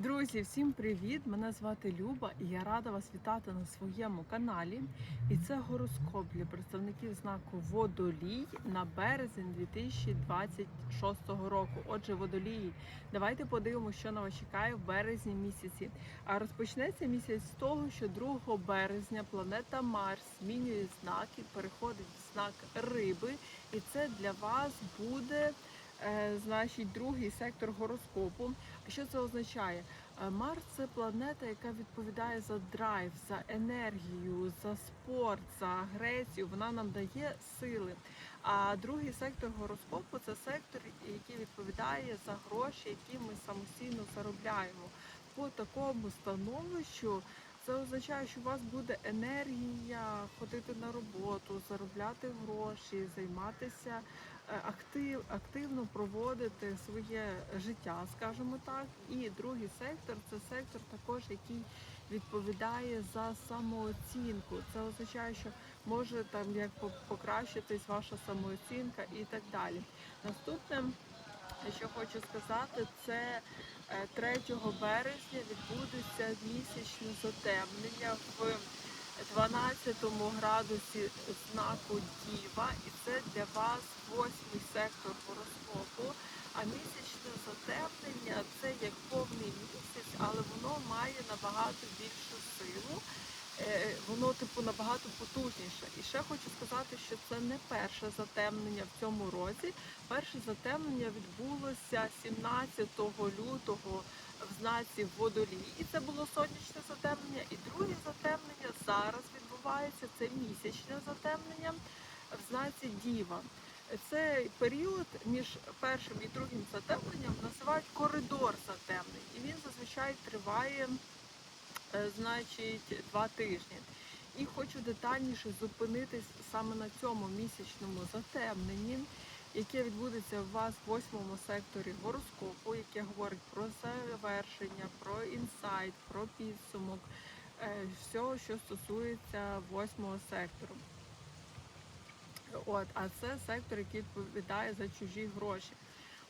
Друзі, всім привіт! Мене звати Люба і я рада вас вітати на своєму каналі. І це гороскоп для представників знаку Водолій на березень 2026 року. Отже, водолії, давайте подивимося, що на вас чекає в березні місяці. А розпочнеться місяць з того, що 2 березня планета Марс змінює знак і переходить в знак риби, і це для вас буде. Е, Значить, другий сектор гороскопу. Що це означає? Е, Марс це планета, яка відповідає за драйв, за енергію, за спорт, за агресію. Вона нам дає сили. А другий сектор гороскопу це сектор, який відповідає за гроші, які ми самостійно заробляємо. По такому становищу це означає, що у вас буде енергія ходити на роботу, заробляти гроші, займатися е, актив, активно проводити своє життя, скажімо так. І другий сектор це сектор також, який відповідає за самооцінку. Це означає, що може там як по- покращитись ваша самооцінка і так далі. Наступне, що хочу сказати, це 3 березня відбудеться місячне затемнення в 12 градусі знаку Діва, і це для вас восьмий сектор гороскопу. А місячне затемнення це як повний місяць, але воно має набагато більшу силу. Е, Воно типу набагато потужніше. І ще хочу сказати, що це не перше затемнення в цьому році. Перше затемнення відбулося 17 лютого в знаці водолій, і це було сонячне затемнення. І друге затемнення зараз відбувається. Це місячне затемнення в знаці Діва. Цей період між першим і другим затемненням називають коридор затемнень, і він зазвичай триває, е, значить, два тижні. І хочу детальніше зупинитись саме на цьому місячному затемненні, яке відбудеться у вас в восьмому секторі гороскопу, яке говорить про завершення, про інсайт, про підсумок е, всього, що стосується восьмого сектору. От, а це сектор, який відповідає за чужі гроші.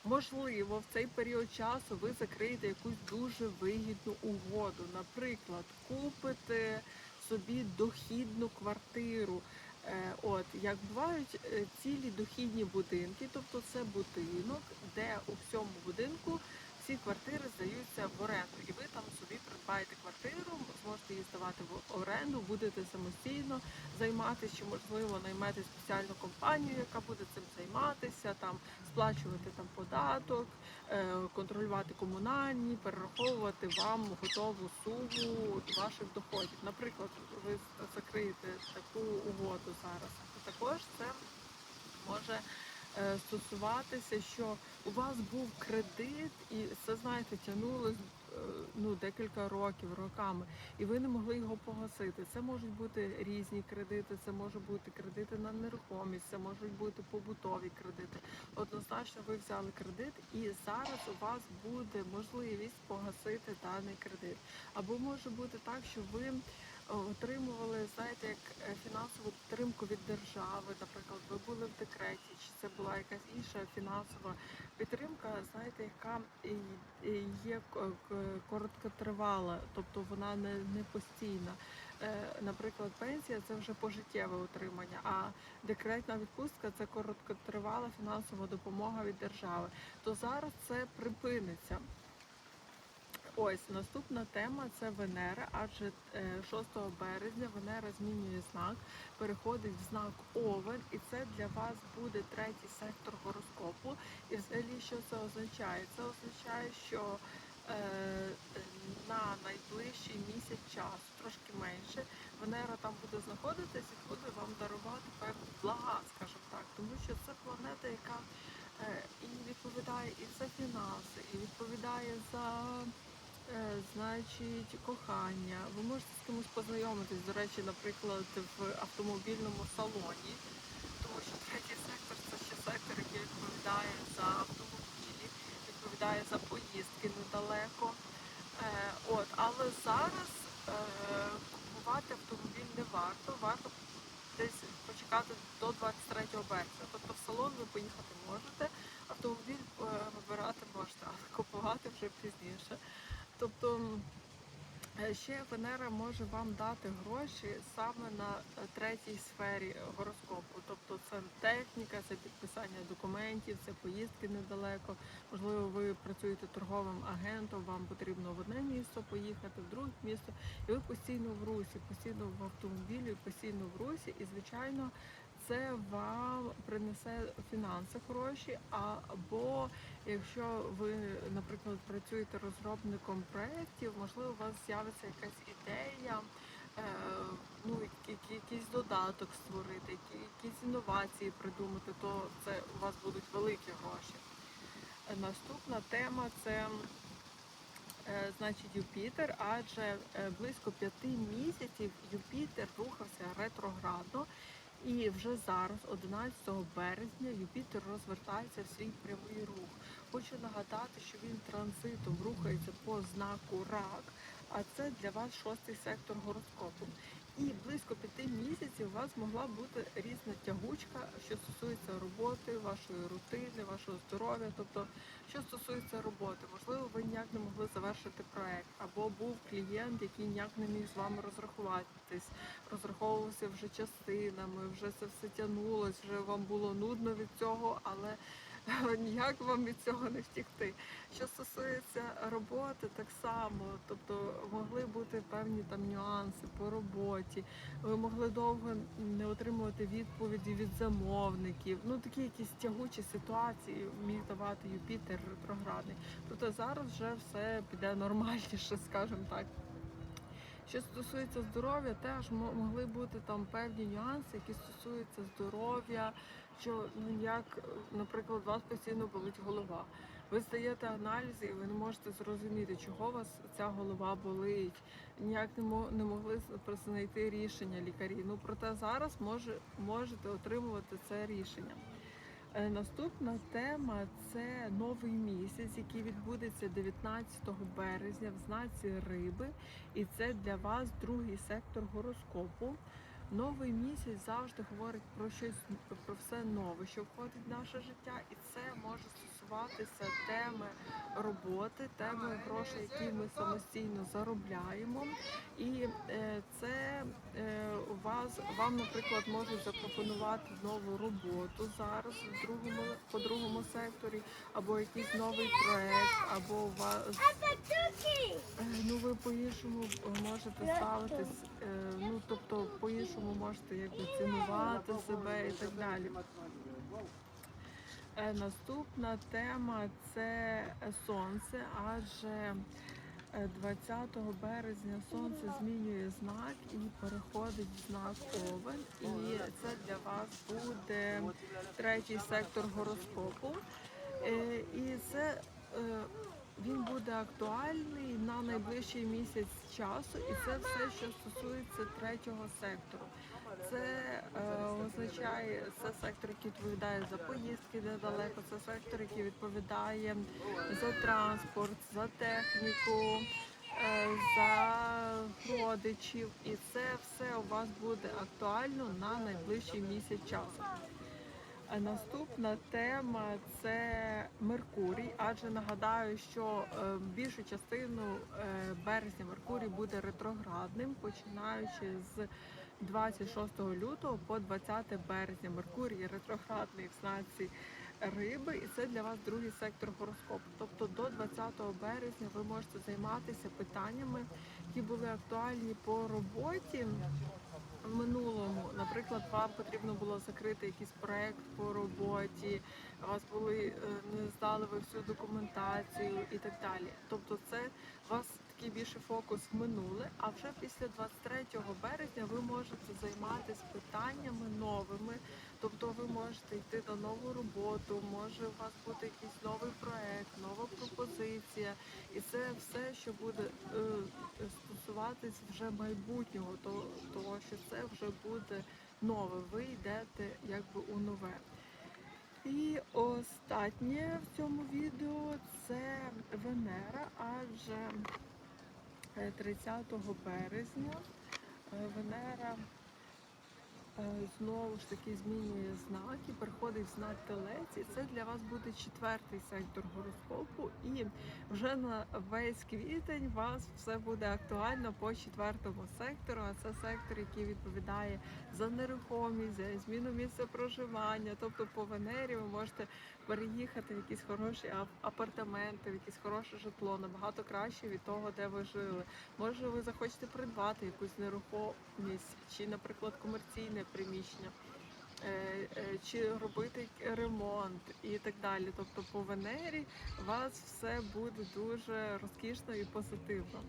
Можливо, в цей період часу ви закриєте якусь дуже вигідну угоду. Наприклад, купите собі дохідну квартиру. Е, От як бувають е, цілі дохідні будинки, тобто це будинок, де у всьому будинку всі квартири здаються в оренду, і ви там собі придбаєте квартиру, зможете її здавати в оренду, будете самостійно займатися, чи можливо наймете спеціальну компанію, яка буде цим займатися, там сплачувати там податок, е, контролювати комунальні, перераховувати вам готову суму ваших доходів. Наприклад, ви закриєте таку угоду зараз. Також це може стосуватися, що у вас був кредит, і це знаєте, тягнулось е, ну декілька років, роками, і ви не могли його погасити. Це можуть бути різні кредити, це можуть бути кредити на нерухомість, це можуть бути побутові кредити. Однозначно, ви взяли кредит, і зараз у вас буде можливість погасити даний кредит. Або може бути так, що ви е, отримували, знаєте, як е, фінансову підтримку від держави, наприклад, ви були в декреті, чи це була якась інша фінансова підтримка, знаєте, яка є короткотривала, тобто вона не, не постійна. Е, Наприклад, пенсія це вже пожиттєве утримання, а декретна відпустка це короткотривала фінансова допомога від держави. То зараз це припиниться. Ось наступна тема це Венера, адже е, 6 березня Венера змінює знак, переходить в знак Овен, і це для вас буде третій сектор гороскопу. І взагалі, що це означає? Це означає, що е, на найближчий місяць часу, трошки менше, Венера там буде знаходитись і буде вам дарувати певні блага, скажімо так, тому що це планета, яка е, і відповідає і за фінанси, і відповідає за Е, Значить, кохання. Ви можете з кимось познайомитись, до речі, наприклад, в автомобільному салоні, тому що третій сектор це ще сектор, який відповідає за автомобілі, відповідає за поїздки недалеко. Е, От, але зараз е, купувати автомобіль не варто, варто десь почекати до 23 березня. Тобто в салон ви поїхати можете, автомобіль е, вибирати можете, але купувати вже пізніше. Тобто Е, Ще Венера може вам дати гроші саме на е, третій сфері гороскопу. Тобто це техніка, це підписання документів, це поїздки недалеко. Можливо, ви працюєте торговим агентом, вам потрібно в одне місто поїхати, в друге місто, і ви постійно в русі, постійно в автомобілі, постійно в русі. І звичайно, це вам принесе фінанси хороші, або Якщо ви, наприклад, працюєте розробником проєктів, можливо, у вас з'явиться якась ідея, е, ну, якийсь додаток створити, якісь інновації придумати, то це у вас будуть великі гроші. Наступна тема це е, значить Юпітер, адже е, близько п'яти місяців Юпітер рухався ретроградно. І вже зараз, 11 березня, Юпітер розвертається в свій прямий рух. Хочу нагадати, що він транзитом рухається по знаку рак, а це для вас шостий сектор гороскопу. І близько п'яти місяців у вас могла бути різна тягучка, що стосується роботи, вашої рутини, вашого здоров'я. Тобто, що стосується роботи, можливо, ви ніяк не могли завершити проект, або був клієнт, який ніяк не міг з вами розрахуватись, розраховувався вже частинами, вже це все тягнулось, вже вам було нудно від цього, але ніяк вам від цього не втікти. Що стосується роботи, так само, тобто могли бути певні там нюанси по роботі. Ви могли довго не отримувати відповіді від замовників. Ну такі якісь тягучі ситуації міг давати Юпітер ретроградний. Тобто зараз вже все піде нормальніше, скажімо так. Що стосується здоров'я, теж мо- могли бути там певні нюанси, які стосуються здоров'я, що ну як, наприклад, у вас постійно болить голова. Ви здаєте аналізи, і ви не можете зрозуміти, чого у вас ця голова болить. Ніяк не мо- не могли знайти рішення лікарі. Ну проте зараз може можете отримувати це рішення. Е, Наступна тема це новий місяць, який відбудеться 19 березня в знаці риби, і це для вас другий сектор гороскопу. Новий місяць завжди говорить про щось про все нове, що входить в наше життя, і це може стосуватися теми роботи, теми грошей, які ми самостійно заробляємо. І е, це е, у вас вам, наприклад, можуть запропонувати нову роботу зараз в другому по другому секторі, або якийсь новий проект, або у вас Е, Ну, ви по-іншому можете ставитись, ну тобто по-іншому можете якби цінувати себе і так далі. Е, Наступна тема це сонце, адже е, 20 березня сонце змінює знак і переходить в знак Овен. І це для вас буде третій сектор гороскопу. Е, І це е, він буде актуальний на найближчий місяць часу, і це все, що стосується третього сектору. Це е, означає це сектор, який відповідає за поїздки недалеко, це сектор, який відповідає за транспорт, за техніку, е, за родичів, і це все у вас буде актуально на найближчий місяць часу. А Наступна тема це Меркурій, адже нагадаю, що е, більшу частину е, березня Меркурій буде ретроградним, починаючи з 26 лютого по 20 березня. Меркурій ретроградний в знаці риби, і це для вас другий сектор гороскопу. Тобто до 20 березня ви можете займатися питаннями, які були актуальні по роботі в минулому, наприклад, вам потрібно було закрити якийсь проект по роботі, вас були е, не здали ви всю документацію і так далі. Тобто, це вас такий більше фокус в минуле. А вже після 23 березня ви можете займатися питаннями новими. Тобто, ви можете йти на нову роботу, може у вас бути якийсь новий проект, нова пропозиція, і це все, що буде е, стосуватись вже майбутнього, то того, що це вже буде нове. Ви йдете якби у нове. І останнє в цьому відео це Венера, адже 30 березня е, Венера е, знову ж таки змінює знак і переходить знак телець. І це для вас буде четвертий сектор гороскопу. І вже на весь квітень вас все буде актуально по четвертому сектору. А це сектор, який відповідає за нерухомість, за зміну місця проживання. Тобто по Венері ви можете переїхати в якісь хороші апартаменти, в якесь хороше житло, набагато краще від того, де ви жили. Може, ви захочете придбати якусь нерухомість, чи, наприклад, комерційне приміщення, е, е, чи робити ремонт і так далі. Тобто по Венері у вас все буде дуже розкішно і позитивно.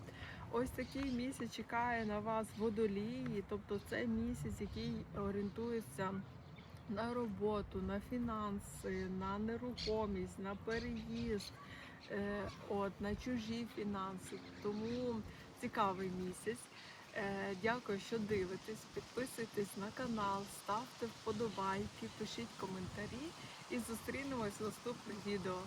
Ось такий місяць чекає на вас водолії, тобто це місяць, який орієнтується на роботу, на фінанси, на нерухомість, на переїзд, е, от, на чужі фінанси. Тому цікавий місяць. Е, Дякую, що дивитесь. Підписуйтесь на канал, ставте вподобайки, пишіть коментарі і зустрінемось в наступних відео.